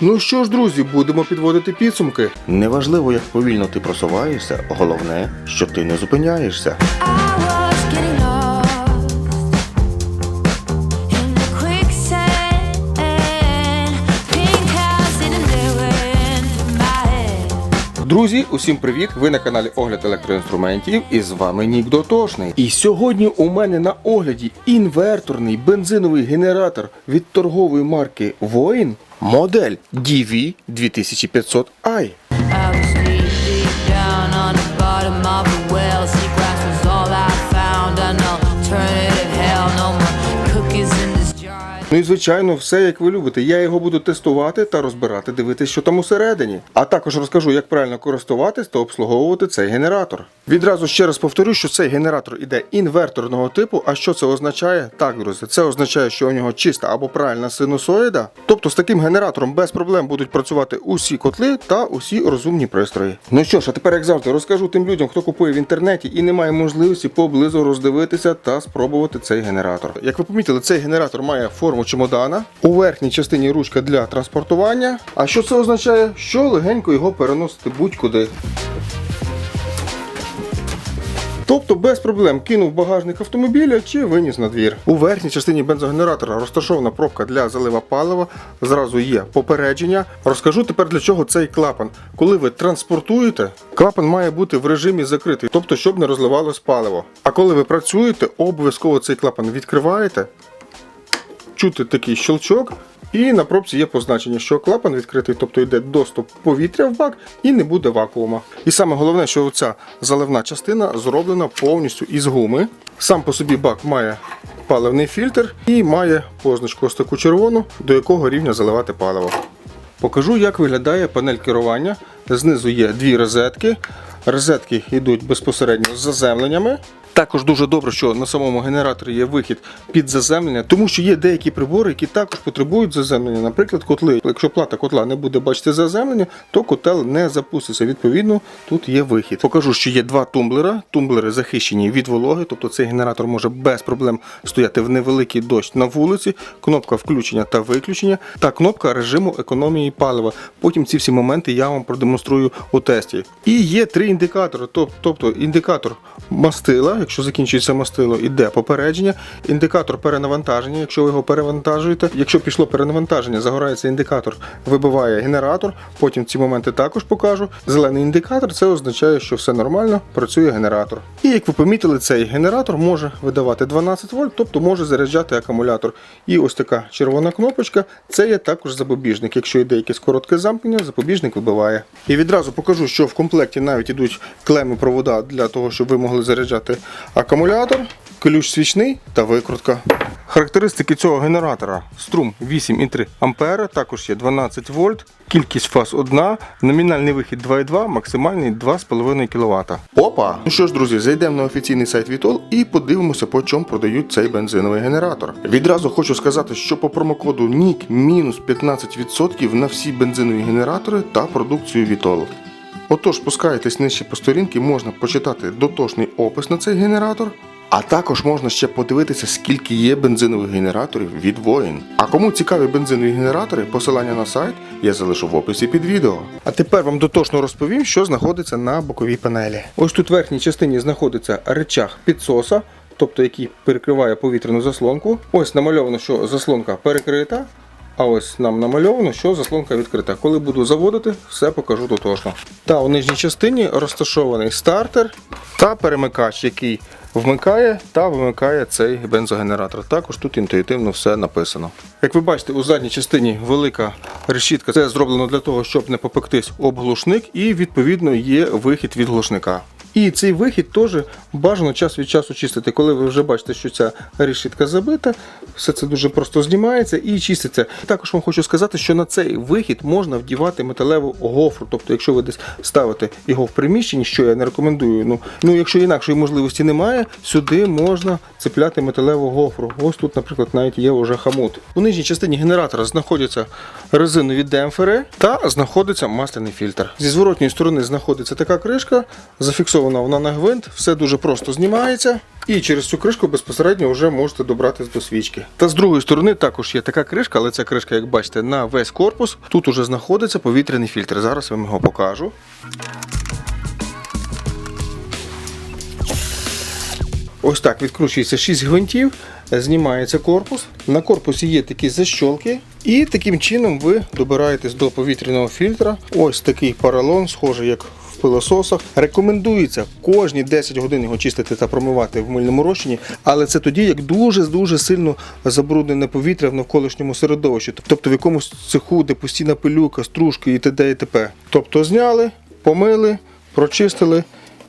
Ну що ж, друзі, будемо підводити підсумки. Неважливо, як повільно ти просуваєшся, головне, що ти не зупиняєшся. Друзі, усім привіт! Ви на каналі Огляд електроінструментів і з вами Нік Дотошний. І сьогодні у мене на огляді інверторний бензиновий генератор від торгової марки Воїн, модель DV 2500i. Ну і звичайно, все як ви любите. Я його буду тестувати та розбирати, дивитися, що там усередині. А також розкажу, як правильно користуватись та обслуговувати цей генератор. Відразу ще раз повторю, що цей генератор іде інверторного типу. А що це означає? Так, друзі, це означає, що у нього чиста або правильна синусоїда. Тобто з таким генератором без проблем будуть працювати усі котли та усі розумні пристрої. Ну що ж, а тепер як завжди розкажу тим людям, хто купує в інтернеті і не має можливості поблизу роздивитися та спробувати цей генератор. Як ви помітили, цей генератор має форму чемодана. У верхній частині ручка для транспортування. А що це означає? Що легенько його переносити будь-куди. Тобто без проблем кинув багажник автомобіля чи виніс на двір. У верхній частині бензогенератора розташована пробка для залива палива. Зразу є попередження. Розкажу тепер для чого цей клапан. Коли ви транспортуєте, клапан має бути в режимі закритий, тобто щоб не розливалось паливо. А коли ви працюєте, обов'язково цей клапан відкриваєте, чути такий щелчок. І на пробці є позначення, що клапан відкритий, тобто йде доступ повітря в бак і не буде вакуума. І саме головне, що ця заливна частина зроблена повністю із гуми. Сам по собі бак має паливний фільтр і має позначку ось таку червону, до якого рівня заливати паливо. Покажу, як виглядає панель керування. Знизу є дві розетки. Розетки йдуть безпосередньо з заземленнями. Також дуже добре, що на самому генераторі є вихід під заземлення, тому що є деякі прибори, які також потребують заземлення. Наприклад, котли. Якщо плата котла не буде бачити заземлення, то котел не запуститься. Відповідно, тут є вихід. Покажу, що є два тумблера. Тумблери захищені від вологи, тобто цей генератор може без проблем стояти в невеликий дощ на вулиці. Кнопка включення та виключення, та кнопка режиму економії палива. Потім ці всі моменти я вам продемонструю у тесті. І є три індикатори, тобто індикатор мастила, якщо закінчується мастило, іде попередження, індикатор перенавантаження, якщо ви його перевантажуєте. Якщо пішло перенавантаження, загорається індикатор, вибиває генератор. Потім ці моменти також покажу. Зелений індикатор це означає, що все нормально, працює генератор. І як ви помітили, цей генератор може видавати 12 вольт, тобто може заряджати акумулятор. І ось така червона кнопочка це є також запобіжник. Якщо йде якесь коротке замкнення, запобіжник вибиває. І відразу покажу, що в комплекті навіть ідуть клеми провода для того, щоб ви могли заряджати акумулятор, ключ свічний та викрутка. Характеристики цього генератора: струм 8,3 А, також є 12 вольт, кількість фаз 1, номінальний вихід 2,2, максимальний 2,5 кВт. Опа! Ну що ж, друзі, зайдемо на офіційний сайт Vitol і подивимося, по чому продають цей бензиновий генератор. Відразу хочу сказати, що по промокоду NIK мінус 15% на всі бензинові генератори та продукцію Vitol. Отож, спускаєтесь нижче по сторінці, можна почитати дотошний опис на цей генератор. А також можна ще подивитися, скільки є бензинових генераторів від воїн. А кому цікаві бензинові генератори, посилання на сайт я залишу в описі під відео. А тепер вам дотошно розповім, що знаходиться на боковій панелі. Ось тут в верхній частині знаходиться речах підсоса, тобто який перекриває повітряну заслонку. Ось намальовано, що заслонка перекрита. А ось нам намальовано, що заслонка відкрита. Коли буду заводити, все покажу дотошно. Та у нижній частині розташований стартер та перемикач, який вмикає та вимикає цей бензогенератор. Також тут інтуїтивно все написано. Як ви бачите, у задній частині велика решітка. Це зроблено для того, щоб не попектись об глушник, і відповідно є вихід від глушника. І цей вихід теж бажано час від часу чистити. Коли ви вже бачите, що ця решітка забита, все це дуже просто знімається і чиститься. Також вам хочу сказати, що на цей вихід можна вдівати металеву гофру. Тобто, якщо ви десь ставите його в приміщенні, що я не рекомендую. Ну, ну якщо інакшої можливості немає, сюди можна цепляти металеву гофру. Ось тут, наприклад, навіть є вже хамут. У нижній частині генератора знаходяться резинові демпфери та знаходиться масляний фільтр. Зі зворотньої сторони знаходиться така кришка, зафіксована вона, вона на гвинт, все дуже просто знімається. І через цю кришку безпосередньо вже можете добратися до свічки. Та з другої сторони також є така кришка, але ця кришка, як бачите, на весь корпус. Тут уже знаходиться повітряний фільтр. Зараз я вам його покажу. Ось так відкручується 6 гвинтів, знімається корпус. На корпусі є такі защолки, і таким чином ви добираєтесь до повітряного фільтра. Ось такий поролон, схожий як пилососах. Рекомендується кожні 10 годин його чистити та промивати в мильному розчині, але це тоді, як дуже дуже сильно забруднене повітря в навколишньому середовищі, тобто в якомусь цеху, де постійна пилюка, стружки і т.д. і т.п. Тобто зняли, помили, прочистили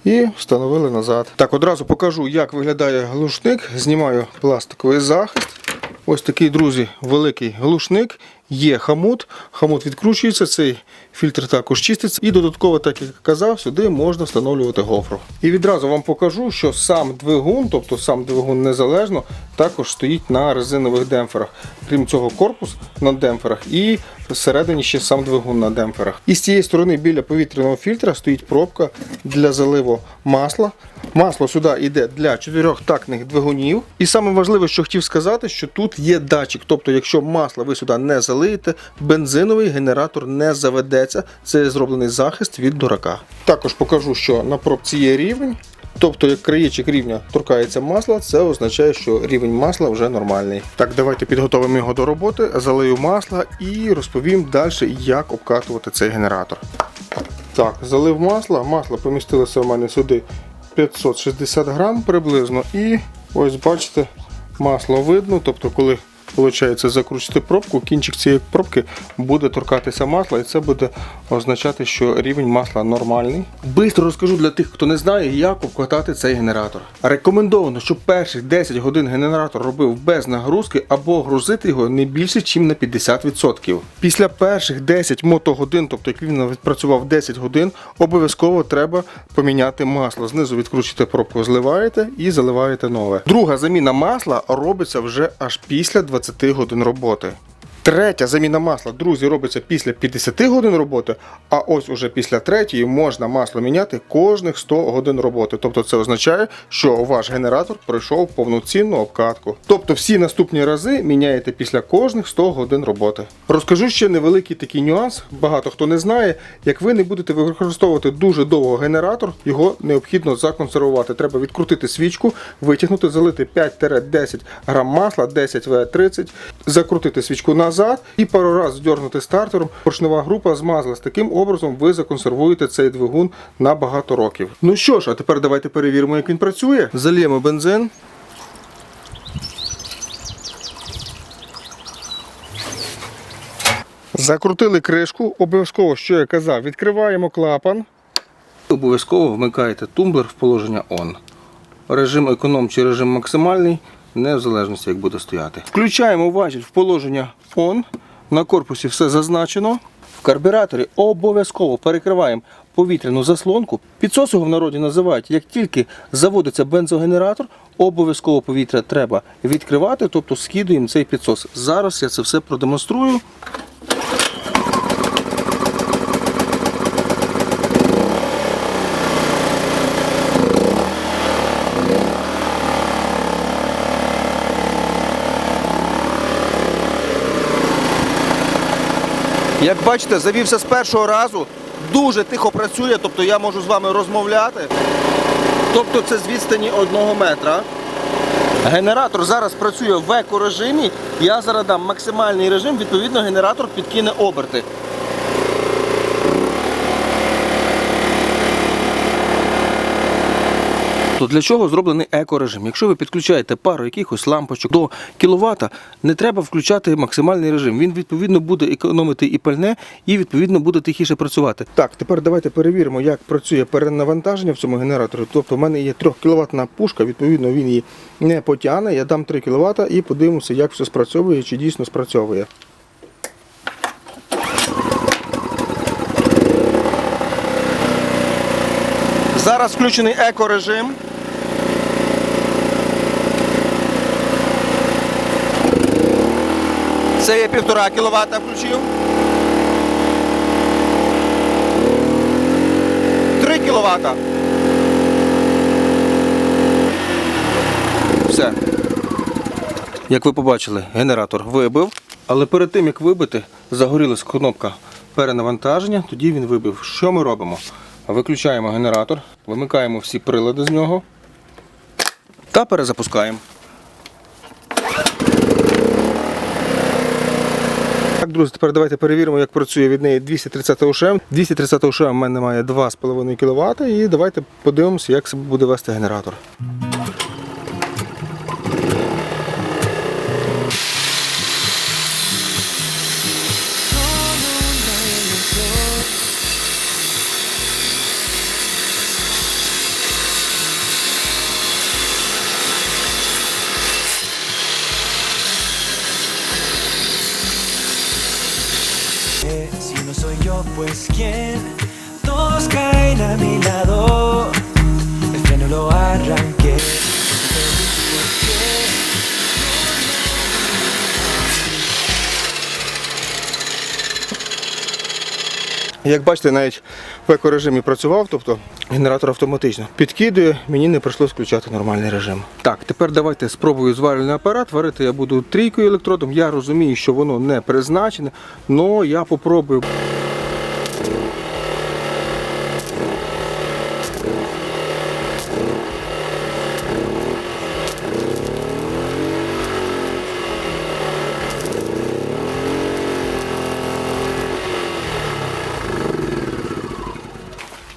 і встановили назад. Так, одразу покажу, як виглядає глушник. Знімаю пластиковий захист. Ось такий, друзі, великий глушник. Є хамут. Хамут відкручується, цей фільтр також чиститься. І додатково, так як казав, сюди можна встановлювати гофру. І відразу вам покажу, що сам двигун, тобто сам двигун незалежно, також стоїть на резинових демпферах. Крім цього, корпус на демпферах і всередині ще сам двигун на демпферах. І з цієї сторони біля повітряного фільтра стоїть пробка для заливу масла. Масло сюди йде для чотирьохтактних двигунів. І саме важливе, що хотів сказати, що тут є датчик. Тобто, якщо масло ви сюди не залиєте, бензиновий генератор не заведеться. Це зроблений захист від дурака. Також покажу, що на пробці є рівень. Тобто, як краєчок рівня торкається масла, це означає, що рівень масла вже нормальний. Так, давайте підготовимо його до роботи, залию масла і розповім далі, як обкатувати цей генератор. Так, залив масло, масло помістилося в мене сюди 560 грам приблизно. І ось бачите, масло видно. Тобто, коли виходить закручити пробку, кінчик цієї пробки буде торкатися масла, і це буде означати, що рівень масла нормальний. Бистро розкажу для тих, хто не знає, як обкатати цей генератор. Рекомендовано, щоб перших 10 годин генератор робив без нагрузки або грузити його не більше, ніж на 50%. Після перших 10 мотогодин, тобто як він відпрацював 10 годин, обов'язково треба поміняти масло. Знизу відкручуєте пробку, зливаєте і заливаєте нове. Друга заміна масла робиться вже аж після 20 годин роботи. Третя заміна масла, друзі, робиться після 50 годин роботи, а ось уже після третьої можна масло міняти кожних 100 годин роботи. Тобто це означає, що ваш генератор пройшов повноцінну обкатку. Тобто всі наступні рази міняєте після кожних 100 годин роботи. Розкажу ще невеликий такий нюанс. Багато хто не знає. Як ви не будете використовувати дуже довго генератор, його необхідно законсервувати. Треба відкрутити свічку, витягнути, залити 5-10 грам масла, 10 В30, закрутити свічку назад і пару разів здернути стартером. Поршнева група змазалась. Таким образом ви законсервуєте цей двигун на багато років. Ну що ж, а тепер давайте перевіримо, як він працює. Заліємо бензин. Закрутили кришку, обов'язково, що я казав, відкриваємо клапан. Обов'язково вмикаєте тумблер в положення ON. Режим економ чи режим максимальний, не в залежності, як буде стояти. Включаємо важіль в положення ON. На корпусі все зазначено. В карбюраторі обов'язково перекриваємо повітряну заслонку. Підсос його в народі називають, як тільки заводиться бензогенератор, обов'язково повітря треба відкривати, тобто скидуємо цей підсос. Зараз я це все продемонструю. Як бачите, завівся з першого разу, дуже тихо працює, тобто я можу з вами розмовляти. Тобто це з відстані одного метра. Генератор зараз працює в еко-режимі. Я зараз дам максимальний режим, відповідно, генератор підкине оберти. То для чого зроблений екорежим? Якщо ви підключаєте пару якихось лампочок до кіловата, не треба включати максимальний режим. Він відповідно буде економити і пальне, і відповідно буде тихіше працювати. Так, тепер давайте перевіримо, як працює перенавантаження в цьому генераторі. Тобто, в мене є 3 кВт пушка, відповідно, він її не потягне. Я дам 3 кВт і подивимося, як все спрацьовує, чи дійсно спрацьовує. Зараз включений екорежим. Це я півтора кВт включив. 3 кВт. Все. Як ви побачили, генератор вибив, але перед тим, як вибити, загорілась кнопка перенавантаження, тоді він вибив. Що ми робимо? Виключаємо генератор, вимикаємо всі прилади з нього та перезапускаємо. Так, друзі, тепер давайте перевіримо, як працює від неї 230 ОШМ. 230 ОШМ в мене має 2,5 кВт і давайте подивимося, як себе буде вести генератор. Si no soy yo, pues quién. Todos caen a mi lado. El freno lo arranqué. Як бачите, навіть в екорежимі працював, тобто генератор автоматично підкидує, мені не прийшлось включати нормальний режим. Так, тепер давайте спробую зварювальний апарат. Варити я буду трійкою електродом. Я розумію, що воно не призначене, але я попробую.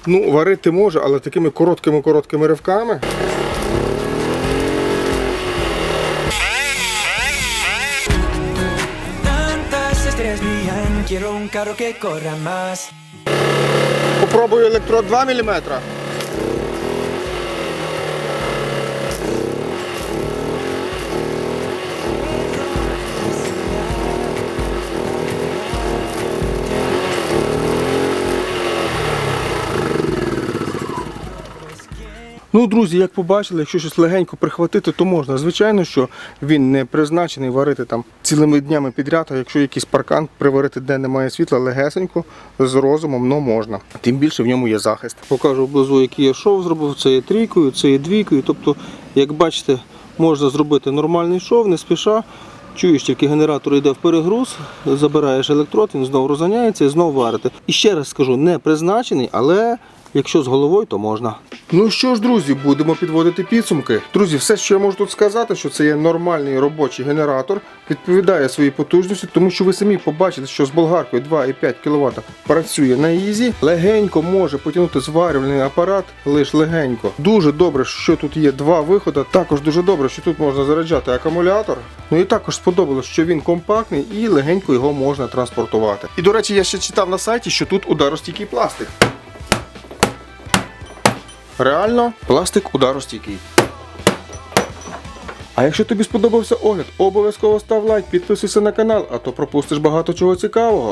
Ну, варити може, але такими короткими-короткими ривками. Попробую електрод 2 мм. Ну, друзі, як побачили, якщо щось легенько прихватити, то можна. Звичайно, що він не призначений варити там цілими днями підряд, а якщо якийсь паркан приварити, де немає світла, легесенько, з розумом, ну можна. Тим більше в ньому є захист. Покажу вблизу, який я шов зробив. Це є трійкою, це є двійкою. Тобто, як бачите, можна зробити нормальний шов, не спіша. Чуєш, тільки генератор йде в перегруз, забираєш електрод, він знову розганяється і знову варити. І ще раз скажу, не призначений, але якщо з головою, то можна. Ну що ж, друзі, будемо підводити підсумки. Друзі, все, що я можу тут сказати, що це є нормальний робочий генератор, відповідає своїй потужності, тому що ви самі побачите, що з болгаркою 2,5 кВт працює на ізі, легенько може потягнути зварювальний апарат, лише легенько. Дуже добре, що тут є два виходи. Також дуже добре, що тут можна заряджати акумулятор. Ну і також сподобалось, що він компактний і легенько його можна транспортувати. І до речі, я ще читав на сайті, що тут ударостійкий пластик. Реально, пластик ударостійкий. А якщо тобі сподобався огляд, обов'язково став лайк, підписуйся на канал, а то пропустиш багато чого цікавого.